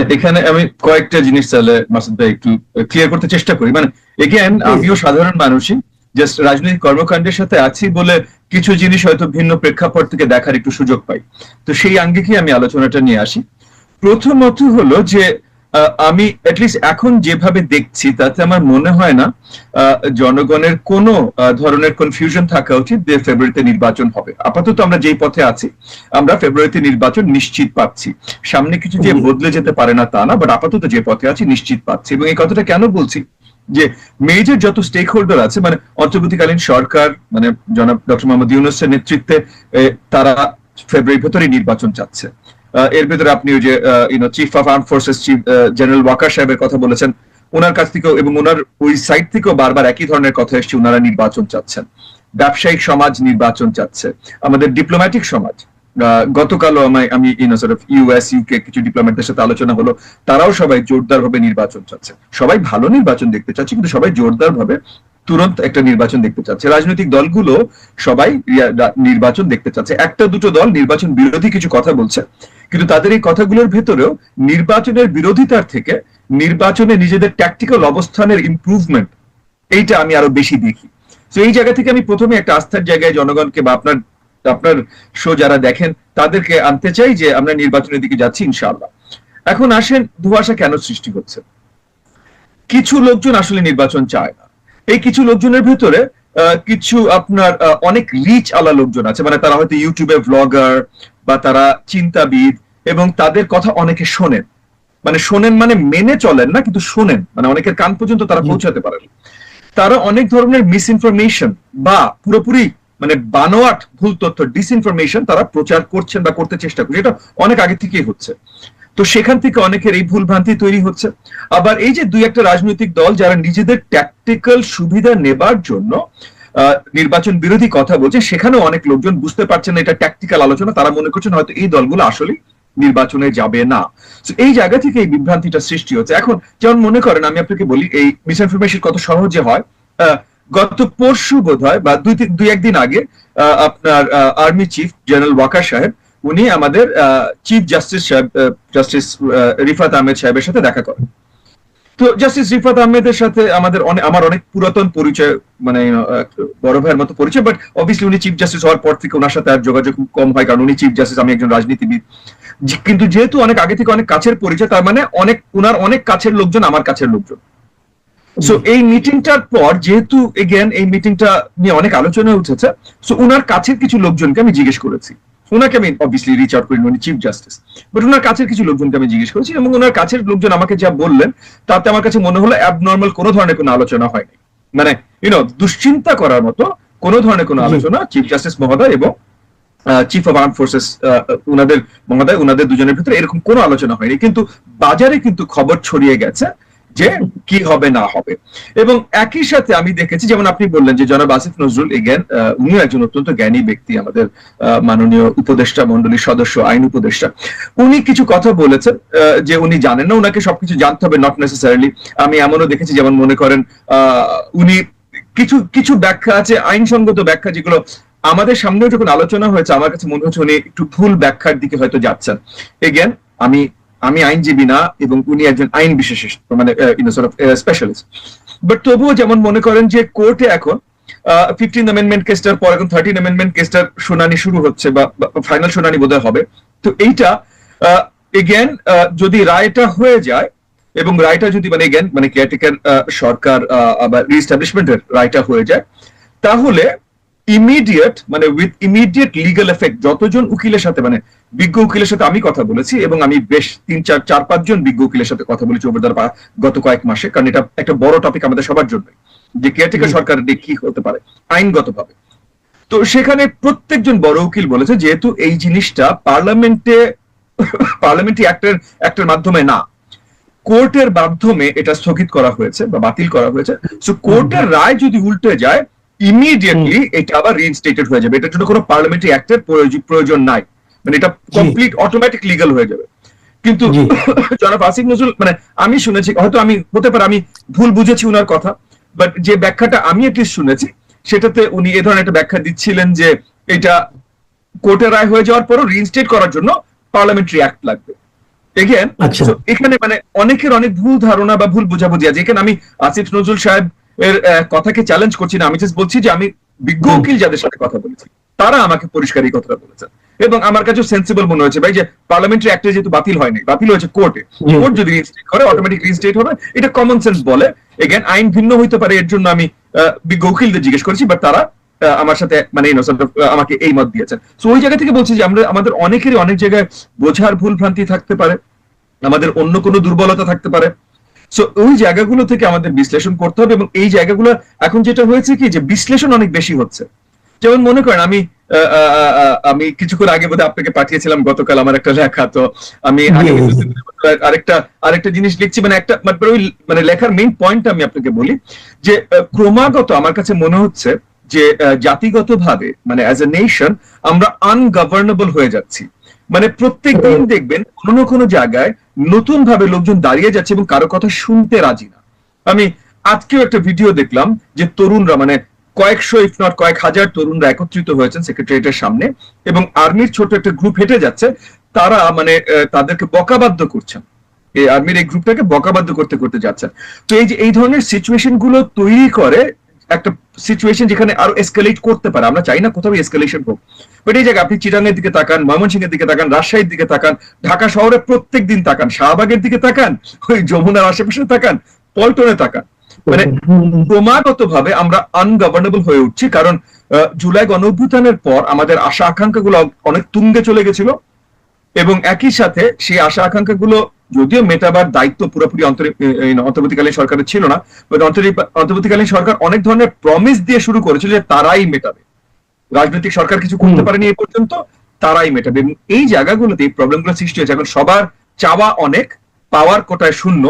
মানে এখানে আমি কয়েকটা জিনিস তাহলে মাসুদ ভাই একটু ক্লিয়ার করতে চেষ্টা করি। মানে এগেন আমিও সাধারণ মানুষই জাস্ট রাজনৈতিক কর্মকাণ্ডের সাথে আছি বলে কিছু জিনিস হয়তো ভিন্ন প্রেক্ষাপট থেকে দেখার একটু সুযোগ পাই। তো সেই আঙ্গিকে আমি আলোচনাটা নিয়ে আসি। প্রথমত হলো যে আমি অ্যাটলিস্ট এখন যেভাবে দেখছি তাতে আমার মনে হয় না জনগণের কোনো ধরনের কনফিউশন থাকা উচিত যে ফেব্রুয়ারিতে নির্বাচন হবে। আপাতত আমরা যেই পথে আছি আমরা ফেব্রুয়ারিতে নির্বাচন নিশ্চিত পাচ্ছি। সামনে কিছু যে। বদলে যেতে পারে না তা না বাট আপাতত যে পথে আছি নিশ্চিত পাচ্ছি। এবং এই কথাটা কেন বলছি? যে মেজর যত স্টেক হোল্ডার আছে মানে অন্তর্বর্তীকালীন সরকার মানে জনাব ডক্টর মোহাম্মদ ইউনুসের নেতৃত্বে তারা ফেব্রুয়ারির ভেতরে নির্বাচন চাচ্ছে। এর ভেতরে আপনি ওই যে you know chief of arm forces chief general Waker সাহেবের কথা বলেছেন। ওনার কাছ থেকেও এবং ওনার ওই সাইড থেকেও বারবার একই ধরনের কথা এসছে ওনারা নির্বাচন চাচ্ছেন। ব্যবসায়িক সমাজ নির্বাচন চাচ্ছে। আমাদের ডিপ্লোম্যাটিক সমাজ। গতকালও আমি আমি you know sort of US UK কিছু ডিপ্লোম্যাটদের সাথে আলোচনা হলো, তারাও সবাই জোরদার ভাবে নির্বাচন চাচ্ছে। সবাই ভালো নির্বাচন দেখতে চাচ্ছে, কিন্তু সবাই জোরদার ভাবে তুরন্ত একটা নির্বাচন দেখতে চাচ্ছে। রাজনৈতিক দলগুলো সবাই নির্বাচন দেখতে চাচ্ছে। একটা দুটো দল নির্বাচন বিরোধী কিছু কথা বলছে, কিন্তু তাদের এই কথাগুলোর ভেতরেও নির্বাচনের বিরোধিতার থেকে নির্বাচনে নিজেদের ট্যাকটিক্যাল অবস্থানের ইম্প্রুভমেন্ট এইটা আমি আরও বেশি দেখি। তো এই জায়গা থেকে আমি প্রথমে একটা আস্থার জায়গায় জনগণকে বা আপনার আপনার শো যারা দেখেন তাদেরকে আনতে চাই যে আমরা নির্বাচনের দিকে যাচ্ছি ইনশাআল্লাহ। এখন আসেন ধোঁয়াশা কেন সৃষ্টি হচ্ছে? কিছু লোকজন আসলে নির্বাচন চায় না। এই কিছু লোকজনের ভেতরে কিছু আপনার অনেক রিচ আলা লোকজন আছে। মানে তারা হয়তো ইউটিউবে ব্লগার বা তারা চিন্তাবিদ এবং তাদের কথা অনেকে শোনেন। মানে শোনেন মানে মেনে চলেন না কিন্তু শোনেন। মানে অনেকের কান পর্যন্ত তারা পৌঁছাতে পারেন। তারা অনেক ধরনের মিস ইনফরমেশন বা পুরোপুরি মানে বানোয়াট ভুল তথ্য ডিসইনফরমেশন তারা প্রচার করছেন বা করতে চেষ্টা করছে, এটা অনেক আগে থেকেই হচ্ছে। তো সেখান থেকে অনেকের এই ভুল ভ্রান্তি তৈরি হচ্ছে। আবার এই যে দুই একটা রাজনৈতিক দল যারা নিজেদের ট্যাকটিক্যাল সুবিধা নেবার জন্য নির্বাচন বিরোধী কথা বলছে, সেখানেও অনেক লোকজন বুঝতে পারছেন এটা ট্যাকটিক্যাল আলোচনা, তারা মনে করছেন হয়তো এই দলগুলো আসলে নির্বাচনে যাবে না। এই জায়গা থেকে এই বিভ্রান্তিটা সৃষ্টি হচ্ছে। এখন যেমন মনে করেন, আমি আপনাকে বলি, এই মিস ইনফরমেশন কত সহজে হয়। গত পরশু বোধ হয় বা দুই দুই একদিন আগে আপনার আর্মি চিফ জেনারেল ওয়াকার সাহেব, উনি আমাদের চিফ জাস্টিস সাহেব জাস্টিস রিফাত আহমেদ সাহেবের সাথে দেখা করেন। তো জাস্টিস রিফাত আহমেদের সাথে আমাদের অনেক আমার অনেক পুরাতন পরিচয় মানে বড় ভাইয়ের মতো পরিচয় বাট অবভিয়াসলি উনি চিফ জাস্টিস হওয়ার পর থেকে ওনার সাথে আর যোগাযোগ কম হয়, কারণ উনি চিফ জাস্টিস আমি একজন রাজনীতিবিদ। কিন্তু যেহেতু অনেক, আগে থেকে অনেক কাছের পরিচয়, তার মানে অনেক, উনার অনেক কাছের লোকজন আমার কাছের লোকজন। সো এই মিটিংটার পর যেহেতু এগেন এই মিটিংটা নিয়ে অনেক আলোচনা উঠেছে সো উনার কাছের কিছু লোকজনকে আমি জিজ্ঞেস করেছি। ওনাকে আমি অবভিয়াসলি রিচ আউট করিনি উনি চিফ জাস্টিস বাট ওনার কাছের কিছু লোকজনকে আমি জিজ্ঞেস করেছি এবং ওনার কাছের লোকজন আমাকে যা বললেন তাতে আমার কাছে মনে হলো অ্যাবনর্মাল কোনো ধরনের কোনো আলোচনা হয়নি। মানে ইউনো দুশ্চিন্তা করার মতো কোনো ধরনের কোনো আলোচনা চিফ জাস্টিস মহোদয় এবং চিফ অফ আর্ম ফোর্সেস উনাদের মহোদয় উনাদের দুজনের ভিতরে এরকম কোনো আলোচনা হয়নি। কিন্তু বাজারে কিন্তু খবর ছড়িয়ে গেছে যে কি হবে না হবে। এবং একই সাথে আমি দেখেছি, যেমন আপনি বললেন যে জনাব আসিফ নজরুল এগেন উনিও একজন অত্যন্ত জ্ঞানী ব্যক্তি, আমাদের মাননীয় উপদেষ্টা মন্ডলীর সদস্য, আইন উপদেষ্টা। উনি কিছু কথা বলেছেন যে উনি জানেন না, উনাকে সবকিছু জানতে হবে নট নেসেসারিলি আমি এমনও দেখেছি, যেমন মনে করেন উনি কিছু কিছু ব্যাখ্যা আছে, আইনসঙ্গত ব্যাখ্যা, যেগুলো আমাদের সামনেও যখন আলোচনা হয়েছে, আমার কাছে মনে হচ্ছে উনি একটু ভুল ব্যাখ্যার দিকে হয়তো যাচ্ছেন। এগেন আমি আমি আইনজীবী না এবং উনি একজন আইন বিশেষজ্ঞ মানে স্পেশালিস্ট বাট তবুও যেমন মনে করেন যে কোর্টে এখন ফিফটিন অ্যামেন্ডমেন্ট কেসটার পর এখন থার্টিন অ্যামেন্ডমেন্ট কেসটার শুনানি শুরু হচ্ছে বা ফাইনাল শুনানি বোধহয় হবে। তো এইটা এগেন যদি রায়টা হয়ে যায় এবং রায়টা যদি মানে এগেন মানে কেয়ারটেকার সরকার আবার রিস্টাবলিশমেন্টের রায়টা হয়ে যায়, তাহলে ইমিডিয়েট মানে উইথ ইমিডিয়েট লিগাল এফেক্ট যতজন উকিলের সাথে মানে বিজ্ঞ উকিলের সাথে আমি কথা বলেছি এবং আমি বেশ তিন চার চার পাঁচজন বিজ্ঞ উকিলের সাথে কথা বলেছি ওভার দ্য গত কয়েক মাসে কারণ এটা একটা বড় টপিক আমাদের সবার জন্য যে কেয়ারটেকার। সরকারের দিক কি হতে পারে আইনগতভাবে। তো সেখানে প্রত্যেকজন বড় উকিল বলেছে যেহেতু এই জিনিসটা পার্লামেন্টে পার্লামেন্টারি অ্যাক্টের অ্যাক্টের মাধ্যমে না কোর্টের মাধ্যমে এটা স্থগিত করা হয়েছে বা বাতিল করা হয়েছে। সো কোর্টের রায় যদি উল্টে যায় ইমিডিয়েটলি এটা আবার রিইনস্টেটেড হয়ে যাবে। এটার জন্য কোনো পার্লামেন্টারি অ্যাক্টের প্রয়োজন নাই। মানে এটা কমপ্লিট অটোমেটিক লিগাল হয়ে যাবে। কিন্তু জনাব আসিফ নজরুল মানে আমি শুনেছি হয়তো আমি হতে পারে আমি ভুল বুঝেছি উনার কথা বাট যে ব্যাখ্যাটা আমি এটলিস্ট শুনেছি সেটাতে উনি এ ধরনের একটা ব্যাখ্যা দিচ্ছিলেন যে এটা কোর্টের রায় হয়ে যাওয়ার পরও রিইনস্টেট করার জন্য পার্লামেন্টারি অ্যাক্ট লাগবে। আচ্ছা। এখানে মানে অনেকের অনেক ভুল ধারণা বা ভুল বোঝাবুঝি আছে। এখানে আমি আসিফ নজরুল সাহেব এর কথাকে চ্যালেঞ্জ করছি না। আমি জাস্ট বলছি যে আমি বিজ্ঞ। উকিল যাদের সাথে কথা বলেছি তারা আমাকে পরিষ্কার এই কথাটা বলেছেন এবং আমার কাছে সেন্সিবল মনে হয়েছে ভাই যে পার্লামেন্টারি অ্যাক্টে যেহেতু বাতিল হয়নি বাতিল হয়েছে কোর্টে কোর্ট যদি রিস্টেট করে অটোমেটিক রিস্টেট হবে। এটা কমন সেন্স বলে। এগেন আইন ভিন্ন হইতে পারে এর জন্য আমি বিজ্ঞ উকিলদের জিজ্ঞেস করেছি বাট তারা আমার সাথে মানে আমাকে এই মত দিয়েছেন। সো ওই জায়গা থেকে বলছি যে আমরা আমাদের অনেকেরই অনেক জায়গায় বোঝার ভুল ভ্রান্তি থাকতে পারে। আমাদের অন্য কোনো দুর্বলতা থাকতে পারে। সো ওই জায়গাগুলো থেকে আমাদের বিশ্লেষণ করতে হবে এবং এই জায়গাগুলো এখন যেটা হয়েছে কি যে বিশ্লেষণ অনেক বেশি হচ্ছে। যেমন মনে করেন আমি আমি কিছুক্ষণ আগে বোধহয় আপনাকে পাঠিয়েছিলাম গতকাল আমার একটা লেখা তো আমি আরেকটা আরেকটা জিনিস লিখছি মানে একটা মানে ওই মানে লেখার মেইন পয়েন্ট আমি আপনাকে বলি যে ক্রমাগত আমার কাছে মনে হচ্ছে যে জাতিগতভাবে মানে অ্যাজ এ নেশন আমরা আনগভর্নেবল হয়ে যাচ্ছি। মানে প্রত্যেক দিন দেখবেন কোনো না কোনো জায়গায় নতুন ভাবে লোকজন দাঁড়িয়ে যাচ্ছে এবং কারও কথা শুনতে রাজি না। আমি আজকেও একটা ভিডিও দেখলাম যে তরুণরা মানে কয়েকশো ইফ নট কয়েক হাজার তরুণরা একত্রিত হয়েছেন সেক্রেটারিয়েটের সামনে এবং আর্মির ছোট একটা গ্রুপ হেঁটে যাচ্ছে। তারা মানে তাদেরকে বকাবাদ্য করছেন। এই আর্মির এই গ্রুপটাকে বকাবাদ্য করতে করতে যাচ্ছেন। তো এই যে এই ধরনের সিচুয়েশনগুলো তৈরি করে একটা সিচুয়েশন যেখানে আরও এসকালেট করতে পারে। আমরা চাই না কোথাও এসকালেশন হোক। বাট এই জায়গায় আপনি চিরাঙের দিকে তাকান, ময়মনসিংহের দিকে তাকান, রাজশাহীর দিকে তাকান, ঢাকা শহরে প্রত্যেক দিন তাকান, শাহবাগের দিকে তাকান, ওই যমুনার আশেপাশে তাকান, পল্টনে তাকান। মানে ক্রমাগত ভাবে আমরা আনগভর্নেবল হয়ে উঠছি, কারণ জুলাই গণ পর আমাদের আশা আকাঙ্ক্ষা গুলো অনেক তুঙ্গে চলে গেছিল। এবং একই সাথে সেই আশা আকাঙ্ক্ষা গুলো যদিও মেটাবার দায়িত্ব পুরোপুরি অন্তরি- অন্তর্বর্তীকালীন সরকারের ছিল না অন্তর্বর্তীকালীন সরকার অনেক ধরনের প্রমিস দিয়ে শুরু করেছিল যে তারাই মেটাবে। রাজনৈতিক সরকার কিছু করতে পারেনি এ পর্যন্ত তারাই মেটাবে। এবং এই জায়গাগুলোতে এই প্রবলেমগুলো সৃষ্টি হয়েছে। এখন সবার চাওয়া অনেক পাওয়ার কোটায় শূন্য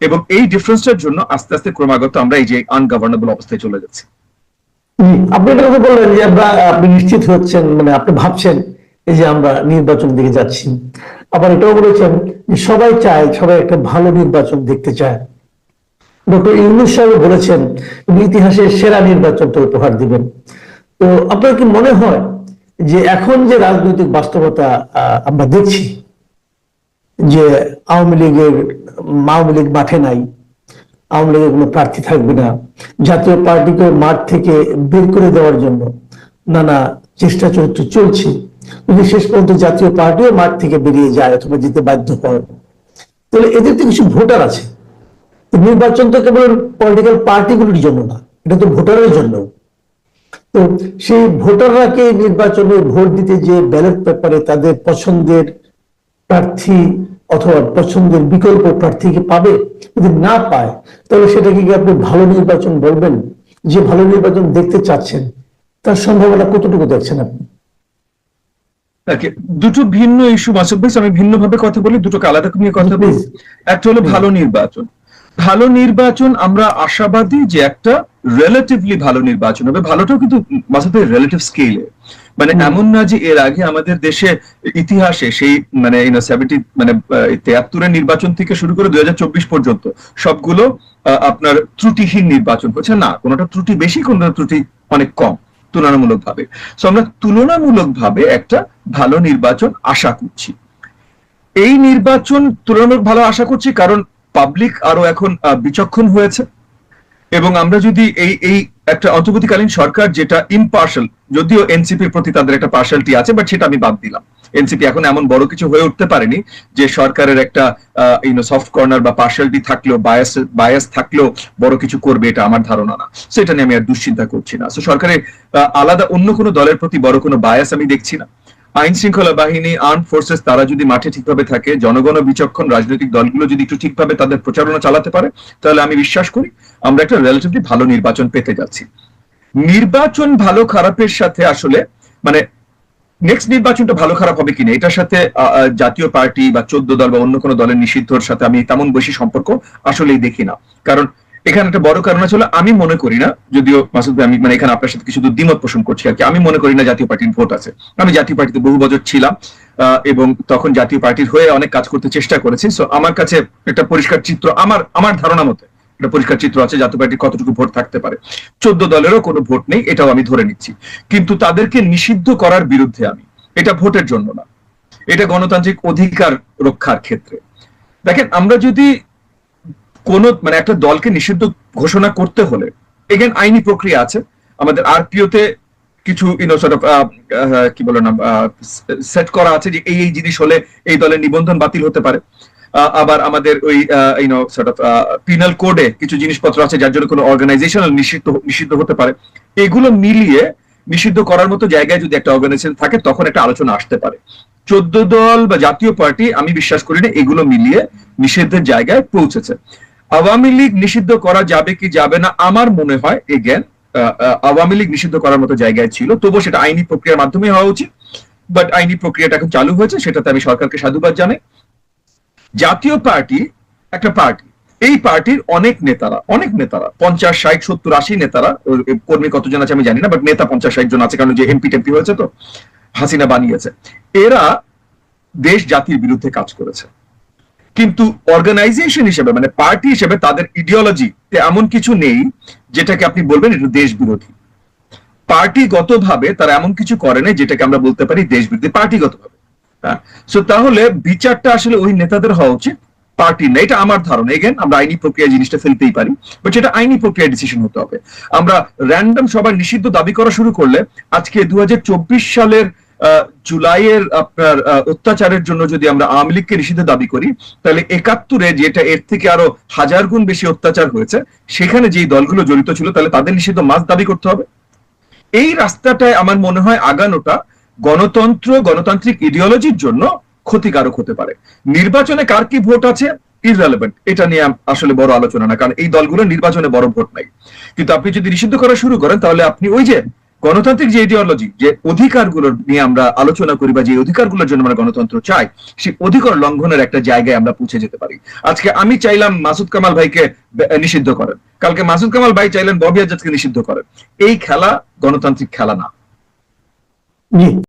এবং এই ডিফারেন্সটার জন্য আস্তে আস্তে ক্রমাগত আমরা এই যে আনগভর্নেবল অবস্থায় চলে যাচ্ছি। আপনি একটা কথা বললেন যে আপনি নিশ্চিত হচ্ছেন মানে আপনি ভাবছেন এই যে আমরা নির্বাচনের দিকে যাচ্ছি, আবার এটাও বলেছেন যে সবাই চায়, সবাই একটা ভালো নির্বাচন দেখতে চায়। ডক্টর ইউনুস সাহেব বলেছেন ইতিহাসের সেরা নির্বাচনটা উপহার দিবেন। তো আপনার কি মনে হয় যে এখন যে রাজনৈতিক বাস্তবতা আমরা দেখছি, যে আওয়ামী লীগের আওয়ামী লীগ মাঠে নাই, আওয়ামী লীগের কোনো প্রার্থী থাকবে না, জাতীয় পার্টিকে মাঠ থেকে বের করে দেওয়ার জন্য নানা চেষ্টা চরিত্র চলছে যদি শেষ পর্যন্ত জাতীয় পার্টিও মাঠ থেকে বেরিয়ে যায় অথবা যেতে বাধ্য হয়, তাহলে এদের তো কিছু ভোটার আছে। নির্বাচন তো কেবল পলিটিক্যাল পার্টিগুলির জন্য না, এটা তো ভোটারের জন্য। তো সেই ভোটাররা কে নির্বাচনে ভোট দিতে যে ব্যালট পেপারে তাদের পছন্দের প্রার্থী অথবা পছন্দের বিকল্প প্রার্থীকে পাবে, যদি না পায়, তাহলে সেটাকে কি আপনি ভালো নির্বাচন বলবেন? যে ভালো নির্বাচন দেখতে চাচ্ছেন, তার সম্ভাবনা কতটুকু দেখছেন আপনি? Okay, দুটো ভিন্ন ইস্যু মাসুদ ভাই আমি ভিন্ন ভাবে কথা বলি দুটোকে আলাদা নিয়ে কথা বলি। একটা হলো ভালো নির্বাচন। ভালো নির্বাচন আমরা আশাবাদী যে একটা রিলেটিভলি ভালো নির্বাচন হবে। ভালোটাও কিন্তু ভাই রিলেটিভ স্কেলে মানে এমন না যে এর আগে আমাদের দেশে ইতিহাসে সেই মানে সেভেন্টি মানে তেয়াত্তরের নির্বাচন থেকে শুরু করে দুই হাজার চব্বিশ পর্যন্ত সবগুলো আহ, আপনার ত্রুটিহীন নির্বাচন হচ্ছে। না কোনোটা ত্রুটি বেশি কোনোটা ত্রুটি অনেক কম। তুলনামূলক ভাবে তো আমরা তুলনামূলক ভাবে একটা ভালো নির্বাচন আশা করছি। এই নির্বাচন তুলনামূলক ভালো আশা করছি কারণ পাবলিক আরও এখন বিচক্ষণ হয়েছে। এবং আমরা যদি এই এই একটা অন্তর্বর্তীকালীন সরকার যেটা ইম্পার্শাল যদিও এনসিপির প্রতি তাদের একটা পার্শালিটি আছে বাট সেটা আমি বাদ দিলাম। এনসিপি এখন এমন বড় কিছু হয়ে উঠতে পারেনি যে সরকারের একটা ইউনো সফট কর্নার বা পার্শালিটি থাকলেও বায়াস বায়াস থাকলেও বড় কিছু করবে এটা আমার ধারণা না। সেটা নিয়ে আমি আর দুশ্চিন্তা করছি না। তো সরকারের আলাদা অন্য কোনো দলের প্রতি বড় কোনো বায়াস আমি দেখছি না। আইন শৃঙ্খলা বাহিনী আর্ম ফোর্সেস তারা যদি মাঠে ঠিকভাবে থাকে, জনগণ বিচক্ষণ রাজনৈতিক দলগুলো যদি একটু ঠিকভাবে তাদের প্রচারণা চালাতে পারে, তাহলে আমি বিশ্বাস করি আমরা একটা রিলেটিভলি ভালো নির্বাচন পেতে যাচ্ছি। নির্বাচন ভালো খারাপের সাথে আসলে মানে নেক্সট নির্বাচনটা ভালো খারাপ হবে কিনা, এটার সাথে জাতীয় পার্টি বা চোদ্দ দল বা অন্য কোনো দলের নিষিদ্ধর সাথে আমি তেমন বেশি সম্পর্ক আসলেই দেখি না। কারণ এখানে একটা বড় কারণ আছে আমি মনে করি না, যদিও মাসুদ আমি মানে এখানে আপনার সাথে কিছু দ্বিমত পোষণ করছি আর কি। আমি মনে করি না জাতীয় পার্টির ভোট আছে। আমি জাতীয় পার্টিতে বহু বছর ছিলাম এবং তখন জাতীয় পার্টির হয়ে অনেক কাজ করতে চেষ্টা করেছি। সো আমার কাছে একটা পরিষ্কার চিত্র, আমার আমার ধারণা মতে একটা পরিষ্কার চিত্র আছে জাতীয় পার্টির কতটুকু ভোট থাকতে পারে। চোদ্দ দলেরও কোনো ভোট নেই, এটাও আমি ধরে নিচ্ছি। কিন্তু তাদেরকে নিষিদ্ধ করার বিরুদ্ধে আমি, এটা ভোটের জন্য না। এটা গণতান্ত্রিক অধিকার রক্ষার ক্ষেত্রে। দেখেন, আমরা যদি কোন মানে একটা দলকে নিষিদ্ধ ঘোষণা করতে হলে এগেন আইনি প্রক্রিয়া আছে। আমাদের আরপিও তে কিছু ইউনো অফ কি বলে না সেট করা আছে যে এই এই জিনিস হলে এই দলের নিবন্ধন বাতিল হতে পারে। আবার আমাদের ওই ইউনো অফ পিনাল কোডে কিছু জিনিসপত্র আছে যার জন্য কোনো অর্গানাইজেশন নিষিদ্ধ নিষিদ্ধ হতে পারে। এগুলো মিলিয়ে নিষিদ্ধ করার মতো জায়গায় যদি একটা অর্গানাইজেশন থাকে, তখন একটা আলোচনা আসতে পারে। চোদ্দ দল বা জাতীয় পার্টি, আমি বিশ্বাস করি না, এগুলো মিলিয়ে নিষিদ্ধের জায়গায় পৌঁছেছে। আওয়ামী লীগ নিষিদ্ধ করা যাবে কি যাবে না আমার মনে হয় এগেন আওয়ামী লীগ নিষিদ্ধ করার মতো জায়গায় ছিল। তবুও সেটা আইনি প্রক্রিয়ার মাধ্যমে হওয়া উচিত। বাট আইনি প্রক্রিয়াটা এখন চালু হয়েছে, সেটাতে আমি সরকারকে সাধুবাদ জানাই। জাতীয় পার্টি, একটা পার্টি, এই পার্টির অনেক নেতারা অনেক নেতারা, পঞ্চাশ, ষাট, সত্তর, আশি নেতারা কর্মী কতজন আছে আমি জানি না বাট নেতা পঞ্চাশ, ষাট জন আছে, কারণ যে এমপি টেমপি হয়েছে তো, হাসিনা বানিয়েছে। এরা দেশ জাতির বিরুদ্ধে কাজ করেছে। কিন্তু অর্গানাইজেশন হিসেবে মানে পার্টি হিসেবে তাদের ইডিওলজি এমন কিছু নেই, যেটাকে আপনি বলবেন এটা দেশ বিরোধী পার্টিগতভাবে তারা এমন কিছু করে না যেটাকে আমরা বলতে পারি দেশ বিরোধী পার্টিগতভাবে। হ্যাঁ? সো তাহলে বিচারটা আসলে ওই নেতাদের হওয়া উচিত পার্টি না এটা আমার ধারণা। এগেন আমরা আইনি প্রক্রিয়া জিনিসটা ফেলতেই পারি বাট সেটা আইনি প্রক্রিয়া ডিসিশন হতে হবে। আমরা র্যান্ডম সবার নিষিদ্ধ দাবি করা শুরু করলে, আজকে দু হাজার চব্বিশ সালের জুলাইয়ের আপনার অত্যাচারের জন্য যদি আমরা আওয়ামী লীগকে নিষিদ্ধ দাবি করি, তাহলে একাত্তরে যেটা এর থেকে আরও হাজার গুণ বেশি অত্যাচার হয়েছে, সেখানে যেই দলগুলো জড়িত ছিল, তাহলে তাদের নিষিদ্ধ মাস দাবি করতে হবে। এই রাস্তাটায় আমার মনে হয় আগানোটা গণতন্ত্র, গণতান্ত্রিক ইডিওলজির জন্য ক্ষতিকারক হতে পারে। নির্বাচনে কার কি ভোট আছে? ইররেলেভেন্ট এটা নিয়ে আসলে বড় আলোচনা না, কারণ এই দলগুলো নির্বাচনে বড় ভোট নাই। কিন্তু আপনি যদি নিষিদ্ধ করা শুরু করেন, তাহলে আপনি ওই যে গণতান্ত্রিক যে ইডিওলজি যে অধিকারগুলো নিয়ে আমরা আলোচনা করি বা যে অধিকারগুলোর জন্য আমরা গণতন্ত্র চাই, সেই অধিকার লঙ্ঘনের একটা জায়গায় আমরা পৌঁছে যেতে পারি। আজকে আমি চাইলাম মাসুদ কামাল ভাইকে নিষিদ্ধ করেন। কালকে মাসুদ কামাল ভাই চাইলেন ববি আজাদকে নিষিদ্ধ করেন। এই খেলা গণতান্ত্রিক খেলা না।